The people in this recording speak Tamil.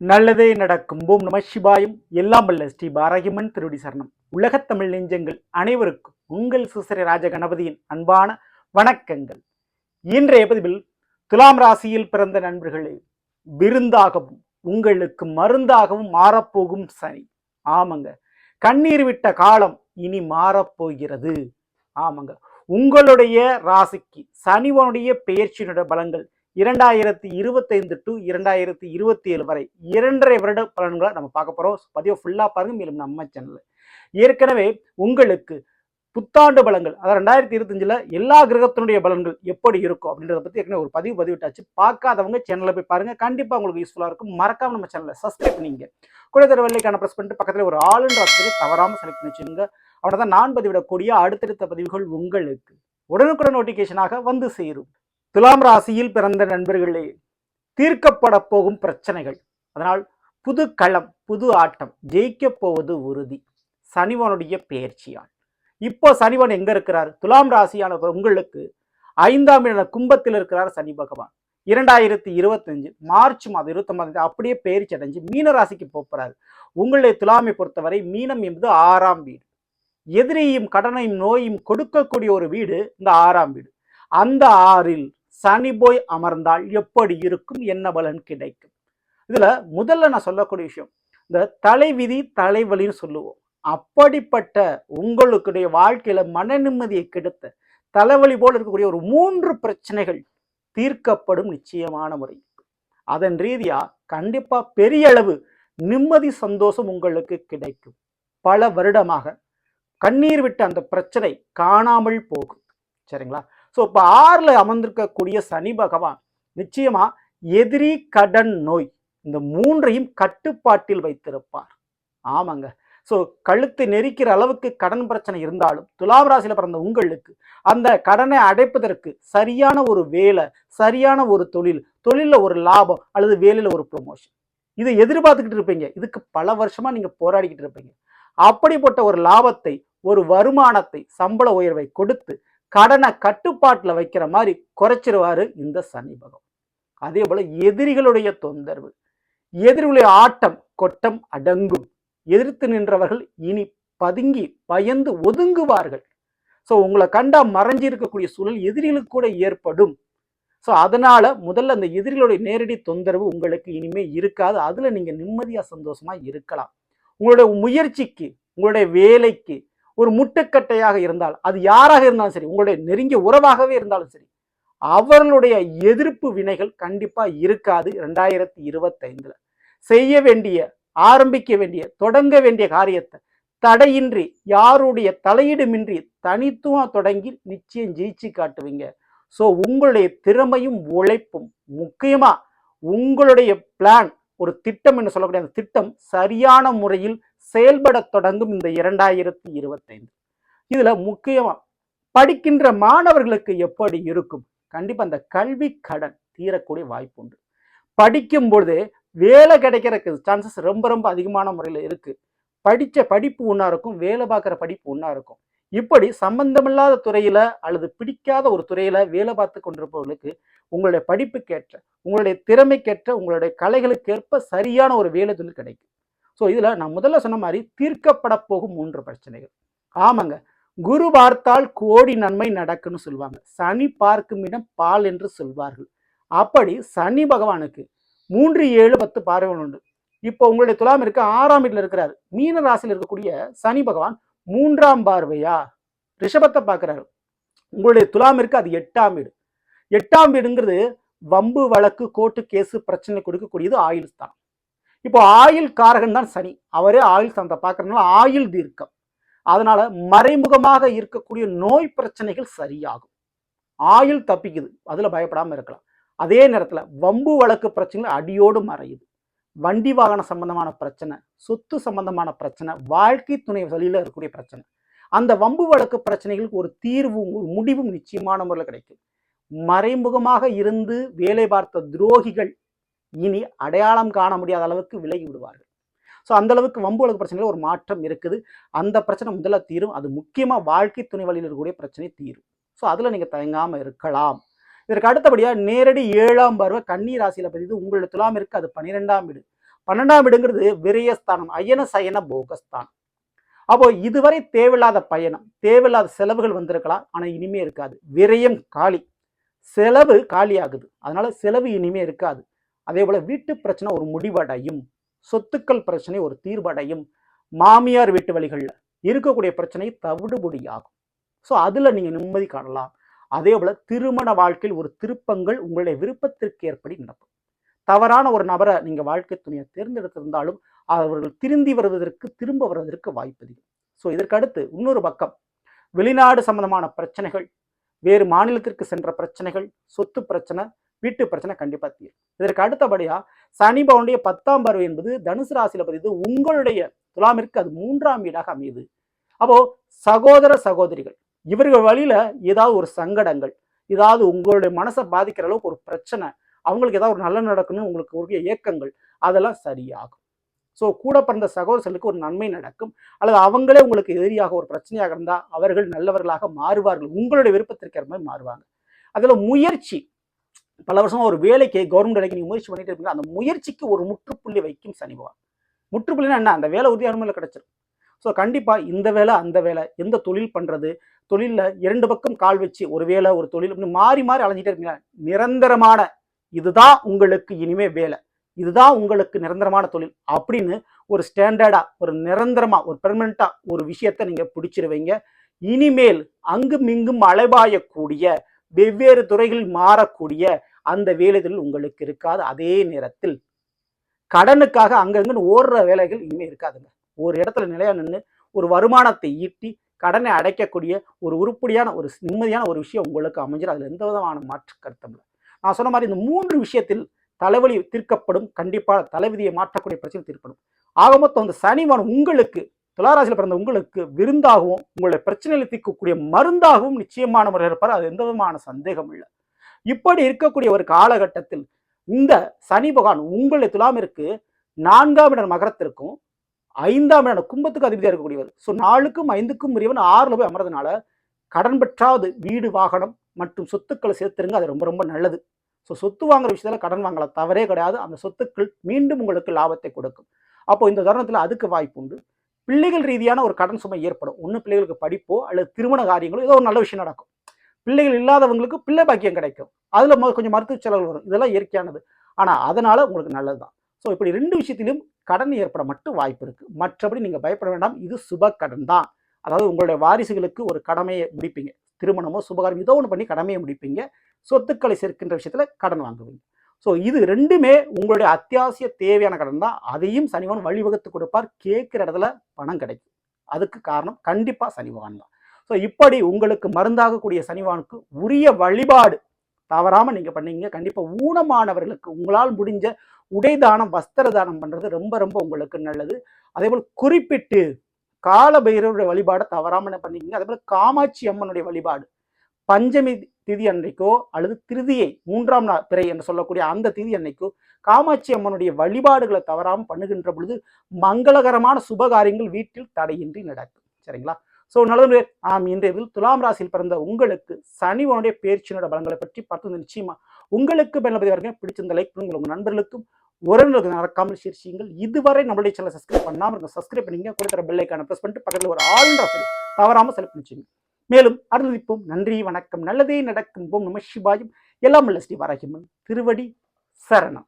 நல்லதே நடக்கும். ஓம் நம சிவாயும். எல்லாம் வல்ல ஸ்ரீ பாரகிமன் திருடி சரணம். உலகத்தமிழ் நெஞ்சங்கள் அனைவருக்கும் உங்கள் சுசரி ராஜ கணபதியின் அன்பான வணக்கங்கள். இன்றைய பதிவில் துலாம் ராசியில் பிறந்த நண்பர்களே விருந்தாகவும் உங்களுக்கு மருந்தாகவும் மாறப்போகும் சனி. ஆமாங்க. கண்ணீர் விட்ட காலம் இனி மாறப்போகிறது. ஆமாங்க. உங்களுடைய ராசிக்கு சனிவனுடைய பெயர்ச்சியினுடைய பலங்கள் இரண்டாயிரத்தி இருபத்தைந்து டு இரண்டாயிரத்தி இருபத்தி ஏழு வரை இரண்டரை வருட பலன்களை நம்ம பார்க்க போகிறோம் பதிவை ஃபுல்லாக பாருங்க மேலும் நம்ம சேனல் ஏற்கனவே உங்களுக்கு புத்தாண்டு பலன்கள் அதாவது ரெண்டாயிரத்தி இருபத்தஞ்சில் எல்லா கிரகத்தினுடைய பலன்கள் எப்படி இருக்கும் அப்படின்றத பற்றி ஏற்கனவே ஒரு பதிவு பதிவிட்டாச்சு. பார்க்காதவங்க சேனலில் போய் பாருங்க. கண்டிப்பாக உங்களுக்கு யூஸ்ஃபுல்லாக இருக்கும். மறக்காம நம்ம சேனலை சப்ஸ்கிரைப் பண்ணிங்க. குழந்தை தர வெள்ளைக்கான ப்ரெஸ் பண்ணிட்டு பக்கத்தில் ஒரு ஆளுன்ற ஆப்ஷனை தவறாமல் செலக்ட் பண்ணி வச்சுங்க அவனை தான் நான் பதிவிடக்கூடிய அடுத்தடுத்த பதிவுகள் உங்களுக்கு உடனுக்குடன் நோட்டிஃபிகேஷனாக வந்து சேரும். துலாம் ராசியில் பிறந்த நண்பர்களே தீர்க்கப்பட போகும் பிரச்சனைகள். அதனால் புது களம் புது ஆட்டம் ஜெயிக்கப் போவது உறுதி. சனிவனுடைய பெயர்ச்சியால் இப்போ சனிவன் எங்க இருக்கிறார்? துலாம் ராசியான உங்களுக்கு ஐந்தாம் இட கும்பத்தில் இருக்கிறார் சனி பகவான். இரண்டாயிரத்தி இருபத்தஞ்சு மார்ச் மாதம் இருபத்தொன்பது அப்படியே பெயர்ச்சி அடைஞ்சு மீன ராசிக்கு போகிறார் உங்களுடைய துலாமை பொறுத்தவரை மீனம் என்பது ஆறாம் வீடு. எதிரியும் கடனையும் நோயும் கொடுக்கக்கூடிய ஒரு வீடு இந்த ஆறாம் வீடு. அந்த ஆறில் சனி போய் அமர்ந்தால் எப்படி இருக்கும்? என்ன பலன் கிடைக்கும்? இதுல முதல்ல நான் சொல்லக்கூடிய விஷயம் இந்த தலைவிதி தலைவலின்னு சொல்லுவோம். அப்படிப்பட்ட உங்களுடைய வாழ்க்கையில மன நிம்மதியை கெடுத்த தலைவலி போல் இருக்கக்கூடிய ஒரு மூன்று பிரச்சனைகள் தீர்க்கப்படும் நிச்சயமான முறை. அதன் ரீதியா கண்டிப்பா பெரிய அளவு நிம்மதி சந்தோஷம் உங்களுக்கு கிடைக்கும். பல வருடமாக கண்ணீர் விட்ட அந்த பிரச்சனை காணாமல் போகும். சரிங்களா? ஸோ இப்போ ஆறில் அமர்ந்திருக்கக்கூடிய சனி பகவான் நிச்சயமாக எதிரி கடன் நோய் இந்த மூன்றையும் கட்டுப்பாட்டில் வைத்திருப்பார். ஆமாங்க. ஸோ கழுத்து நெரிக்கிற அளவுக்கு கடன் பிரச்சனை இருந்தாலும் துலாம் ராசியில் பிறந்த உங்களுக்கு அந்த கடனை அடைப்பதற்கு சரியான ஒரு வேலை சரியான ஒரு தொழில் தொழிலில் ஒரு லாபம் அல்லது வேலையில் ஒரு ப்ரொமோஷன் இதை எதிர்பார்த்துக்கிட்டு இருப்பீங்க. இதுக்கு பல வருஷமாக நீங்கள் போராடிக்கிட்டு இருப்பீங்க. அப்படிப்பட்ட ஒரு லாபத்தை ஒரு வருமானத்தை சம்பள உயர்வை கொடுத்து கடனை கட்டுப்பாட்டில் வைக்கிற மாதிரி குறைச்சிருவாரு இந்த சனி பகவான். அதே போல எதிரிகளுடைய தொந்தரவு எதிரிகளுடைய ஆட்டம் கொட்டம் அடங்கும். எதிர்த்து நின்றவர்கள் இனி பதுங்கி பயந்து ஒதுங்குவார்கள். ஸோ உங்களை கண்டா மறைஞ்சி இருக்கக்கூடிய சூழல் எதிரிகளுக்கு கூட ஏற்படும். ஸோ அதனால முதல்ல அந்த எதிரிகளுடைய நேரடி தொந்தரவு உங்களுக்கு இனிமே இருக்காது. அதுல நீங்க நிம்மதியா சந்தோஷமா இருக்கலாம். உங்களுடைய முயற்சிக்கு உங்களுடைய வேலைக்கு ஒரு முட்டுக்கட்டையாக இருந்தால் அது யாராக இருந்தாலும் சரி உங்களுடைய நெருங்கிய உறவாகவே இருந்தாலும் சரி அவர்களுடைய எதிர்ப்பு வினைகள் கண்டிப்பாக இருக்காது ரெண்டாயிரத்தி இருபத்தைந்தில். செய்ய வேண்டிய ஆரம்பிக்க வேண்டிய தொடங்க வேண்டிய காரியத்தை தடையின்றி யாருடைய தலையீடுமின்றி தனித்துவம் தொடங்கி நிச்சயம் ஜெயிச்சு காட்டுவீங்க. ஸோ உங்களுடைய திறமையும் உழைப்பும் முக்கியமாக உங்களுடைய பிளான் ஒரு திட்டம் என்று சொல்லக்கூடிய அந்த திட்டம் சரியான முறையில் செயல்பட தொடங்கும் இந்த இரண்டாயிரத்தி இருபத்தைந்து. இதுல முக்கியமா படிக்கின்ற மாணவர்களுக்கு எப்படி இருக்கும்? கண்டிப்பா அந்த கல்வி கடன் தீரக்கூடிய வாய்ப்பு உண்டு. படிக்கும் பொழுது வேலை கிடைக்கிறதுக்கு சான்சஸ் ரொம்ப ரொம்ப அதிகமான முறையில் இருக்கு. படித்த படிப்பு ஒன்றா இருக்கும் வேலை பார்க்குற படிப்பு ஒன்றா இருக்கும். இப்படி சம்பந்தமில்லாத துறையில அல்லது பிடிக்காத ஒரு துறையில வேலை பார்த்து கொண்டிருப்பவர்களுக்கு உங்களுடைய படிப்புக்கேற்ற உங்களுடைய திறமைக்கேற்ற உங்களுடைய கலைகளுக்கேற்ப சரியான ஒரு வேலை தொழில் கிடைக்கும். ஸோ இதில் நான் முதல்ல சொன்ன மாதிரி தீர்க்கப்பட போகும் மூன்று பிரச்சனைகள். ஆமாங்க. குரு பார்த்தால் கோடி நன்மை நடக்குன்னு சொல்லுவாங்க. சனி பார்க்கும் இடம் பால் என்று சொல்வார்கள். அப்படி சனி பகவானுக்கு மூன்று ஏழு பத்து பார்வைகள் உண்டு. இப்போ உங்களுடைய துலாம் இருக்க ஆறாம் வீட்டில் இருக்கிறார். மீன ராசியில் இருக்கக்கூடிய சனி பகவான் மூன்றாம் பார்வையா? ரிஷபத்தை பார்க்குறாரு. உங்களுடைய துலாம் இருக்கு அது எட்டாம் வீடு. எட்டாம் வீடுங்கிறது வம்பு வழக்கு கோர்ட்டு கேஸு பிரச்சனை கொடுக்கக்கூடியது ஆயுள் தான் இப்போ ஆயுள் காரகன் தான் சனி. அவரே ஆயுள் சந்தை பார்க்கறதுனால ஆயுள் தீர்க்கம். அதனால மறைமுகமாக இருக்கக்கூடிய நோய் பிரச்சனைகள் சரியாகும். ஆயுள் தப்பிக்குது. அதுல பயப்படாமல் இருக்கலாம். அதே நேரத்தில் வம்பு வழக்கு பிரச்சனைகள் அடியோடு மறையுது. வண்டி வாகன சம்பந்தமான பிரச்சனை சொத்து சம்பந்தமான பிரச்சனை வாழ்க்கை துணை வழியில் இருக்கக்கூடிய பிரச்சனை. அந்த வம்பு வழக்கு பிரச்சனைகளுக்கு ஒரு தீர்வும் ஒரு முடிவும் நிச்சயமான முறையில் கிடைக்கும். மறைமுகமாக இருந்து வேலை பார்த்த துரோகிகள் இனி அடையாளம் காண முடியாத அளவுக்கு விலகி விடுவார்கள். ஸோ அந்தளவுக்கு வம்பு வழக்கு பிரச்சனையில் ஒரு மாற்றம் இருக்குது. அந்த பிரச்சனை முதல்ல தீரும். அது முக்கியமாக வாழ்க்கை துணை வழியில் இருக்கக்கூடிய பிரச்சனை தீரும். ஸோ அதில் நீங்கள் தயங்காமல் இருக்கலாம். இதற்கு அடுத்தபடியாக நேரடி ஏழாம் பருவ கன்னி ராசியில் பதிவு உங்களுடைய துலாம் இருக்குது அது பன்னிரெண்டாம் வீடு பன்னெண்டாம் வீடுங்கிறது விரயஸ்தானம் அயன சயன போகஸ்தான் அப்போ இதுவரை தேவையில்லாத பயணம் தேவையில்லாத செலவுகள் வந்திருக்கலாம். ஆனால் இனிமே இருக்காது. விரயம் காலி. செலவு காலியாகுது. அதனால செலவு இனிமே இருக்காது. அதே போல வீட்டு பிரச்சனை ஒரு முடிவடையும் சொத்துக்கள் பிரச்சனை ஒரு தீர்வடையும் மாமியார் வீட்டு வழிகளில் இருக்கக்கூடிய பிரச்சனை தவிடுபடியாகும் ஸோ அதில் நீங்கள் நிம்மதி காணலாம். அதே போல திருமண வாழ்க்கையில் ஒரு திருப்பங்கள் உங்களுடைய விருப்பத்திற்கு ஏற்படி நடக்கும். தவறான ஒரு நபரை நீங்கள் வாழ்க்கை துணையை தேர்ந்தெடுத்திருந்தாலும் அவர்கள் திருந்தி வருவதற்கு திரும்ப வருவதற்கு வாய்ப்பு அதிகம். ஸோ இதற்கு அடுத்து இன்னொரு பக்கம் வெளிநாடு சம்பந்தமான பிரச்சனைகள் வேறு மாநிலத்திற்கு சென்ற பிரச்சனைகள் சொத்து பிரச்சனை வீட்டு பிரச்சனை கண்டிப்பாக தீரும். இதற்கு அடுத்தபடியாக சனி பவனுடைய பத்தாம் பருவம் என்பது தனுசு ராசியில் பதிவு உங்களுடைய துலாமிற்கு அது மூன்றாம் வீடாக அமையுது. அப்போ சகோதர சகோதரிகள் இவர்கள் வழியில ஏதாவது ஒரு சங்கடங்கள் ஏதாவது உங்களுடைய மனசை பாதிக்கிற அளவுக்கு ஒரு பிரச்சனை அவங்களுக்கு ஏதாவது ஒரு நல்ல நடக்கணும்னு உங்களுக்கு ஒரு இயக்கங்கள் அதெல்லாம் சரியாகும். ஸோ கூட பிறந்த சகோதரர்களுக்கு ஒரு நன்மை நடக்கும் அல்லது அவங்களே உங்களுக்கு எதிரியாக ஒரு பிரச்சனையாக இருந்தால் அவர்கள் நல்லவர்களாக மாறுவார்கள் உங்களுடைய விருப்பத்திற்கேற மாதிரி மாறுவாங்க. அதில் முயற்சி பல வருஷமா ஒரு வேலைக்கு கவர்மெண்ட் வேலைக்கு நீங்கள் முயற்சி பண்ணிட்டு இருப்பீங்க. அந்த முயற்சிக்கு ஒரு முற்றுப்புள்ளி வைக்கும் சனி பகவான். முற்றுப்புள்ளினா என்ன? அந்த வேலை உறுதியான முறையில் கிடைச்சிரும். ஸோ கண்டிப்பாக இந்த வேலை அந்த வேலை எந்த தொழில் பண்ணுறது தொழிலில் இரண்டு பக்கம் கால் வச்சு ஒரு வேலை ஒரு தொழில் அப்படின்னு மாறி மாறி அலைஞ்சிட்டே இருப்பீங்க. நிரந்தரமான இதுதான் உங்களுக்கு இனிமே வேலை. இதுதான் உங்களுக்கு நிரந்தரமான தொழில் அப்படின்னு ஒரு ஸ்டாண்டர்டா ஒரு நிரந்தரமா ஒரு பெர்மனண்டா ஒரு விஷயத்த நீங்க பிடிச்சிருவீங்க. இனிமேல் அங்கும் இங்கும் அலைபாயக்கூடிய வெவ்வேறு துறைகளில் மாறக்கூடிய அந்த வேலைகள் உங்களுக்கு இருக்காது. அதே நேரத்தில் கடனுக்காக அங்கங்கன்னு ஓடுற வேலைகள் இனிமேல் இருக்காதுங்க. ஒரு இடத்துல நிலையா நின்று ஒரு வருமானத்தை ஈட்டி கடனை அடைக்கக்கூடிய ஒரு உருப்படியான ஒரு நிம்மதியான ஒரு விஷயம் உங்களுக்கு அமைஞ்சிடும் அதில் எந்த விதமான மாற்று கருத்தம் இல்லை. நான் சொன்ன மாதிரி இந்த மூன்று விஷயத்தில் தலைவலி தீர்க்கப்படும். கண்டிப்பாக தலைவிதியை மாற்றக்கூடிய பிரச்சனை தீர்க்கப்படும் ஆக மொத்தம் அந்த சனிவான் உங்களுக்கு துளாராசியில் பிறந்த உங்களுக்கு விருந்தாகவும் உங்களுடைய பிரச்சனைகளை தீர்க்கக்கூடிய மருந்தாகவும் நிச்சயமான முறையில் இருப்பார். அது எந்த விதமான சந்தேகம் இல்லை. இப்படி இருக்கக்கூடிய ஒரு காலகட்டத்தில் இந்த சனி பகவான் உங்களுடைய துலாமிற்கு நான்காம் இடம் மகரத்திற்கும் ஐந்தாம் இடம் கும்பத்துக்கு அதிபதியாக இருக்கக்கூடியவர். ஸோ நாலுக்கும் ஐந்துக்கும் உரியவன் ஆறுல போய் அமர்றதுனால கடன் பெற்றாவது வீடு வாகனம் மற்றும் சொத்துக்களை சேர்த்துருங்க. அது ரொம்ப ரொம்ப நல்லது. ஸோ சொத்து வாங்குற விஷயத்தில் கடன் வாங்கலாம். தவறே கிடையாது. அந்த சொத்துக்கள் மீண்டும் உங்களுக்கு லாபத்தை கொடுக்கும். அப்போ இந்த தருணத்தில் அதுக்கு வாய்ப்பு உண்டு. பிள்ளைகள் ரீதியான ஒரு கடன் சுமை ஏற்படும். ஒன்று பிள்ளைகளுக்கு படிப்போ அல்லது திருமண காரியங்களோ ஏதோ ஒரு நல்ல விஷயம் நடக்கும். பிள்ளைகள் இல்லாதவங்களுக்கு பிள்ளை பாக்கியம் கிடைக்கும். அதில் கொஞ்சம் மருத்துவ செலவு வரும். இதெல்லாம் இயற்கையானது. ஆனால் அதனால் உங்களுக்கு நல்லது தான் ஸோ இப்படி ரெண்டு விஷயத்திலும் கடன் ஏற்பட மட்டும் வாய்ப்பு இருக்குது மற்றபடி நீங்கள் பயப்பட வேண்டாம். இது சுப கடன் தான். அதாவது உங்களுடைய வாரிசுகளுக்கு ஒரு கடமையை முடிப்பீங்க. திருமணமோ சுபகாரம் ஏதோ ஒன்று பண்ணி கடமையை முடிப்பீங்க. சொத்துக்களை சேர்க்கின்ற விஷயத்தில் கடன் வாங்குவீங்க. ஸோ இது ரெண்டுமே உங்களுடைய அத்தியாவசிய தேவையான கடன் தான். அதையும் சனிவான் வழிவகுத்து கொடுப்பார். கேட்குற இடத்துல பணம் கிடைக்கும். அதுக்கு காரணம் கண்டிப்பாக சனிவான் தான். ஸோ இப்படி உங்களுக்கு மருந்தாகக்கூடிய சனிவானுக்கு உரிய வழிபாடு தவறாமல் நீங்கள் பண்ணீங்க. கண்டிப்பாக ஊனமானவர்களுக்கு உங்களால் முடிஞ்ச உடை தானம் வஸ்திர தானம் பண்ணுறது ரொம்ப ரொம்ப உங்களுக்கு நல்லது. அதே போல் குறிப்பிட்டு கால பைரவருடைய வழிபாடை தவறாமல் பண்ணிக்கங்க அதே போல் காமாட்சி அம்மனுடைய வழிபாடு. பஞ்சமி திதி அன்னைக்கோ அல்லது திருதியை மூன்றாம் நாள் பிறை என்று சொல்லக்கூடிய அந்த திதி அன்னைக்கோ காமாட்சி அம்மனுடைய வழிபாடுகளை தவறாமல் பண்ணுகின்ற பொழுது மங்களகரமான சுபகாரியங்கள் வீட்டில் தடையின்றி நடக்கும். சரிங்களா? ஸோ நல்லது ஆம் இன்றைய இதில் துலாம் ராசியில் பிறந்த உங்களுக்கு சனிவனுடைய பேர்ச்சினோட பலங்களை பற்றி பார்த்து நிச்சயமா உங்களுக்கு பெண்பதி வரைக்கும் பிடிச்சிருந்த லைக் பண்ணுங்கள். உங்கள் நண்பர்களுக்கும் உறவினர்களுக்கு நடக்காமல் ஷேர் இதுவரை நம்மளுடைய சேனல் சப்ஸ்கிரைப் பண்ணாமல் இருக்க சப்ஸ்கிரைப் பண்ணிங்க. கொடுக்குற பெல்லைக்கான ப்ரெஸ் பண்ணிட்டு பக்கத்தில் ஒரு ஆளுன்ற தவறாமல் செலக்ட் பண்ணிச்சிங்க மேலும் அருள்விப்போம். நன்றி வணக்கம். நல்லதே நடக்கும். போம் நம சிவாயும். எல்லாம் உள்ள ஸ்ரீ வராகிமன் திருவடி சரணம்.